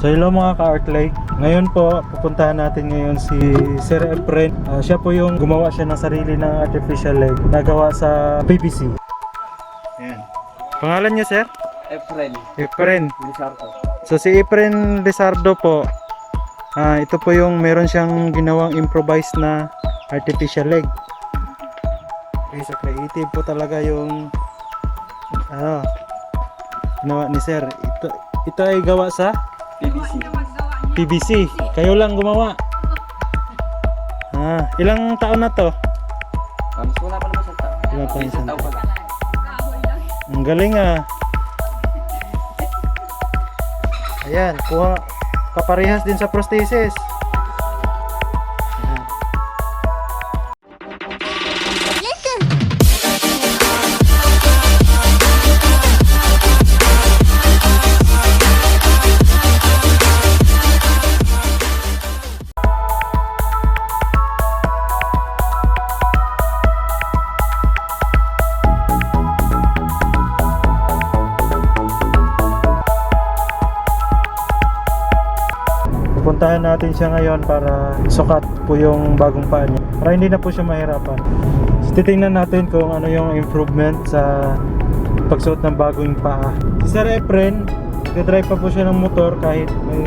So hello mga ka-Arclay. Ngayon po, pupuntahan natin ngayon si Sir Efren. Ah, siya po yung gumawa siya ng sarili ng artificial leg na gawa sa PVC. Ayan. Pangalan niyo sir? Efren, Efren. Lizardo. So si Efren Lizardo po, ah, ito po yung meron siyang ginawang improvised na artificial leg. Okay, so creative po talaga yung ano, ginawa ni sir. Ito, ito ay gawa sa PVC. PVC. Kayo lang gumawa. Ah, ilang taon na to? Um, wala pa naman sa tao. Wala pa Isang isang tao pa lang. Ang galing ah. Ayan, kuha kaparehas din sa prosthesis. Pupuntahan natin siya ngayon para sukat po yung bagong paa niya. Para hindi na po siya mahirapan. So, titingnan natin kung ano yung improvement sa pagsuot ng bagong paa. Si Sir Efren, nagdadrive pa po siya ng motor kahit may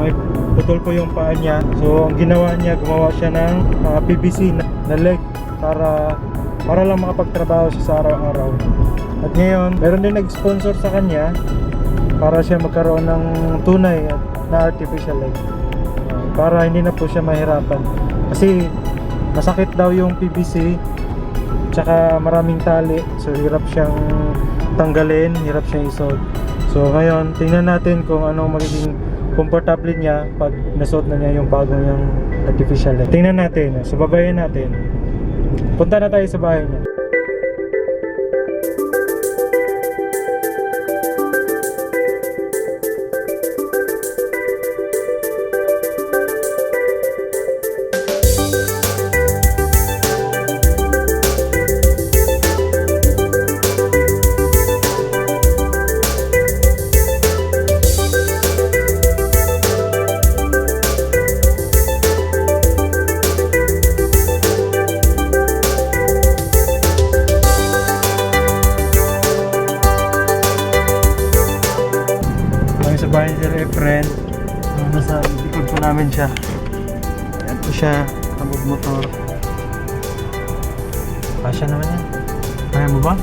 may putol po yung paa niya. So, ang ginawa niya, gumawa siya ng ah, PVC na, na leg para para lang makapagtrabaho siya sa araw-araw. At ngayon, meron din nag-sponsor sa kanya para siya magkaroon ng tunay na artificial leg. Uh, para hindi na po siya mahirapan. Kasi masakit daw yung PVC tsaka maraming tali so hirap siyang tanggalin, hirap siyang isuot. So ngayon, tingnan natin kung anong magiging komportable niya pag nasuot na niya yung bago niyang artificial leg. Tingnan natin, so babayin natin. Punta na tayo sa bahay niya. Kami sa bahay ni Sir Efren. Uh, nasa likod po namin siya. Ayan po siya. Kabog motor. Pasya naman yan. Kaya mo ba?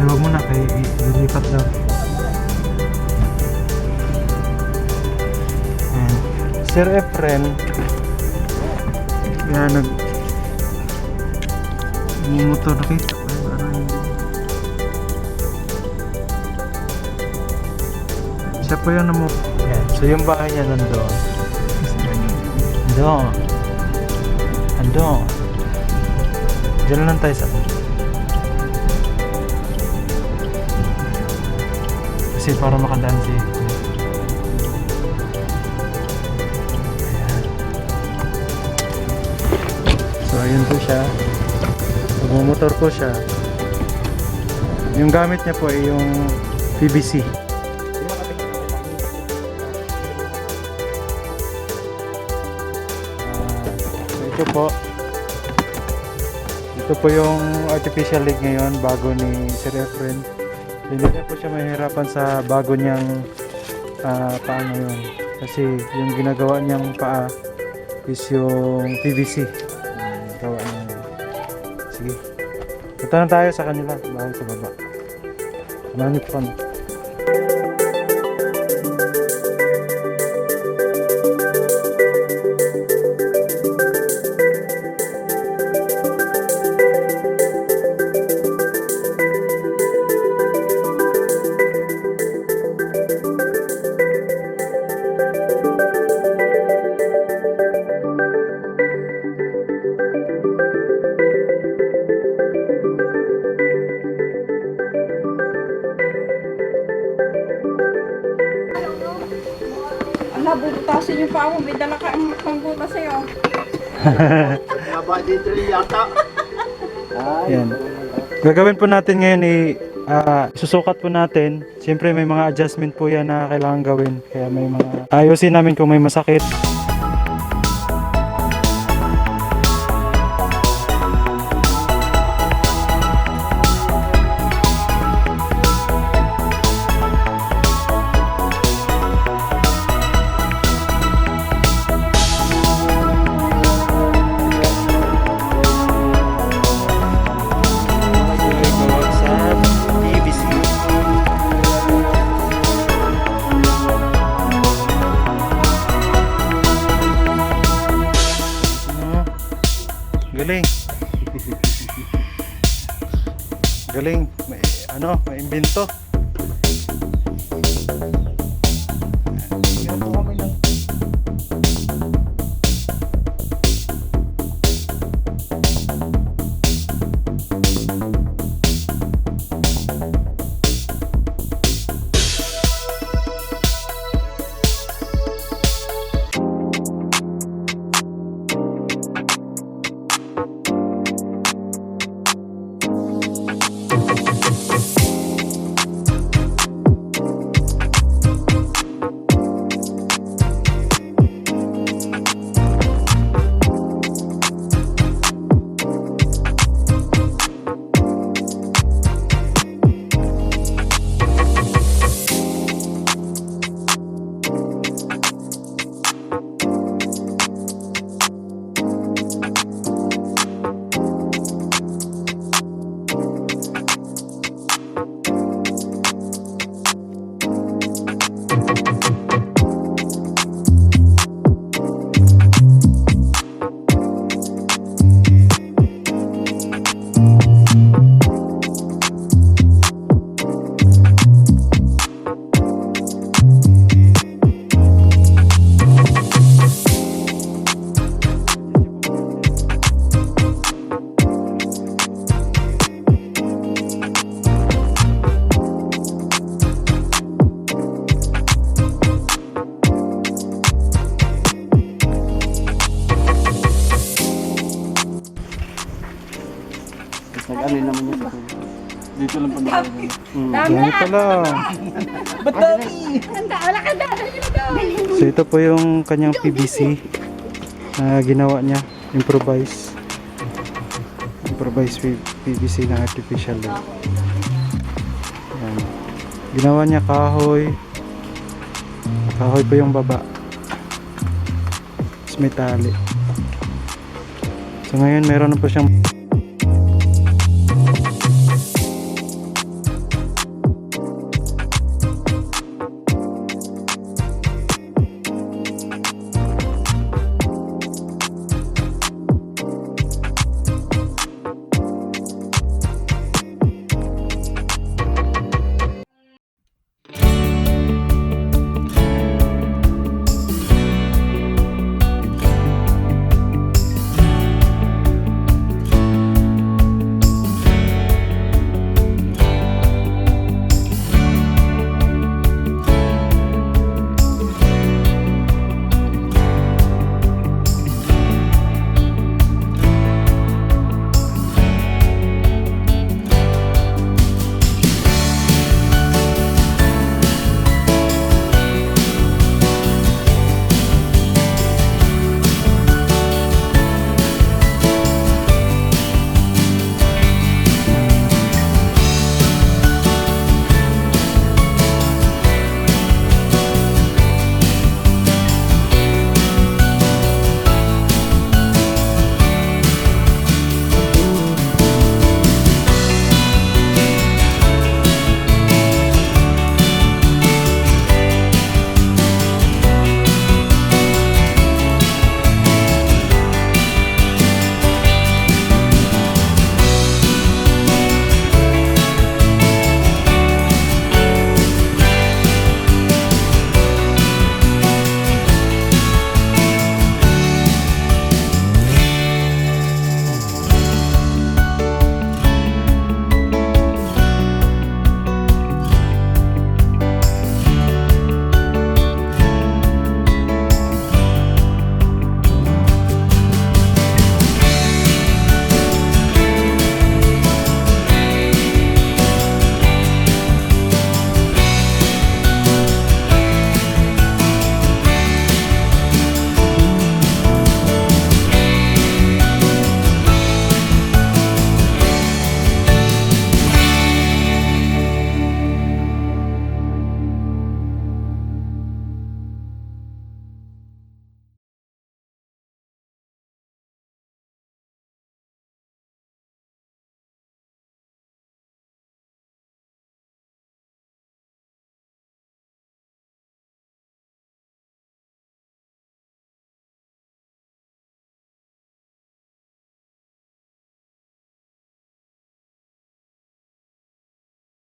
Huwag mo na. Kaya i- ililipat daw. Ayan. Sir Efren. Yan, nag... Motor nakita Siya po yung namu... Yan. So yung bahay niya nandoon. Doon. Ando. Diyan lang tayo sa... Kasi para makadaan si... So ayun po siya. Magmumotor po siya. Yung gamit niya po ay yung PVC. Ito po. Ito po yung artificial leg ngayon bago ni Sir Efren. Hindi na po siya mahirapan sa bago niyang ah, paa ngayon. Kasi yung ginagawa niyang paa is yung PVC yung niya. Sige. Punta na tayo sa kanila. Bahay sa baba. Samahan po bubutasin yung paa mo. May dala ka ang pangbutas sa'yo. Yan. Gagawin po natin ngayon i ah, susukat po natin. Siyempre may mga adjustment po yan na kailangan gawin. Kaya may mga ayusin namin kung may masakit. Galing. May, ano, may imbento. Nag-ano naman yun. Dito lang pa naman. Mm, ganito lang. Ba't dami? Handa, wala ka. So ito po yung kanyang PVC na ginawa niya, improvise. Improvise PVC na artificial lang. Yan. Ginawa niya kahoy. Kahoy po yung baba. Tapos may tali. So ngayon meron na po siyang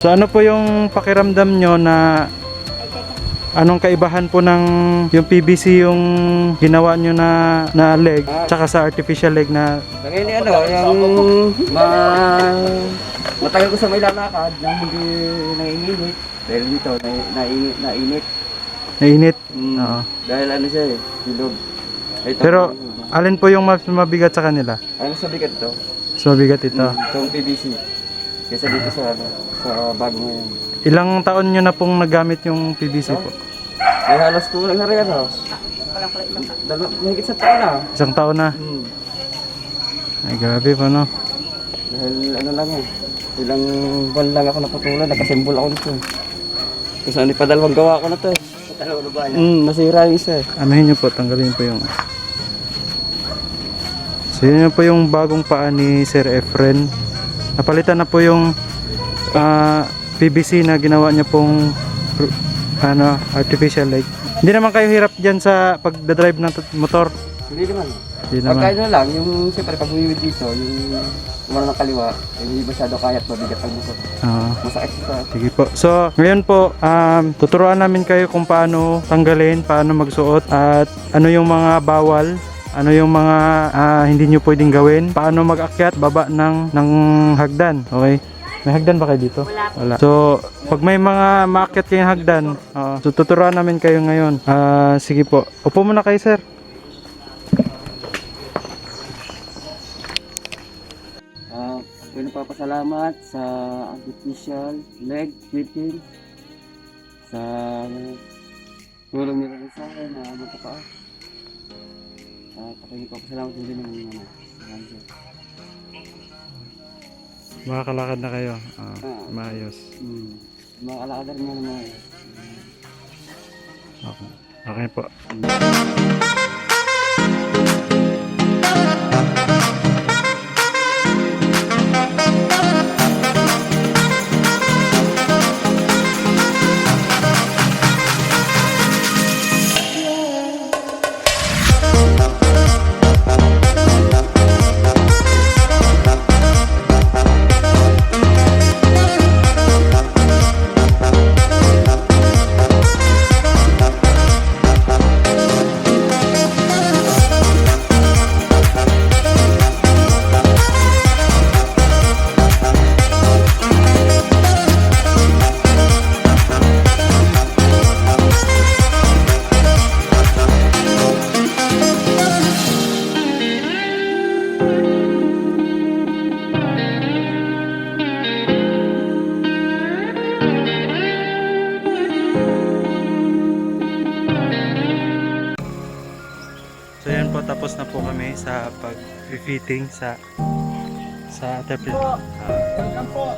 So ano po yung pakiramdam nyo na anong kaibahan po ng yung PVC yung ginawa nyo na na leg tsaka sa artificial leg na Ngayon ano, yung ma... Matagal ko sa may lalakad na hindi naiinit. Dahil dito, na, nainit. nainit. nainit? Mm. Oo. Dahil ano siya eh, bilog. Ay, Pero tapos, alin po yung mas mabigat sa kanila? ano sa bigat to? Mas mabigat ito. Mm, Itong PVC. Kesa dito sa ano, sa bago ngayon. Ilang taon nyo na pong nagamit yung PVC po? Ay halos kulang na rin ano. Dalo, mahigit sa taon na. Isang taon na. Mm. Ay grabe po no. Dahil ano lang eh. Ilang buwan lang ako napatulan, nakasimbol ako nito. Kasi ano pa dalawang gawa ko na to eh. Na ba Mm, nasira yung isa eh. Anuhin nyo po, tanggalin po yung... So yun na po yung bagong paa ni Sir Efren. Napalitan na po yung ah, PVC na ginawa niya pong ano, artificial leg. Hindi naman kayo hirap dyan sa pagdadrive ng motor. Hindi naman. Hindi naman. ano lang, yung siyempre pag umiwid dito, yung umano ng kaliwa, eh, hindi masyado kayat mabigat ang motor. Oo. Masakit sa Sige po. So, ngayon po, um, tuturuan namin kayo kung paano tanggalin, paano magsuot, at ano yung mga bawal, ano yung mga ah, hindi nyo pwedeng gawin, paano mag-akyat, baba ng, ng hagdan. Okay? May hagdan ba kayo dito? Wala. So, pag may mga maakyat kayong hagdan, oo. so tuturuan namin kayo ngayon. Ah, sige po. Upo muna kayo, sir. Ah, uh, nagpapasalamat sa artificial leg fitting sa tulong nila rin sa akin na magpapa. At ako yung papasalamat din ng mga ano. Makakalakad na kayo. Ah, Ah. maayos. Hmm. Mga alakadar mo naman. Okay. Okay po. So po kami sa pag-fitting sa sa tapis. Welcome po.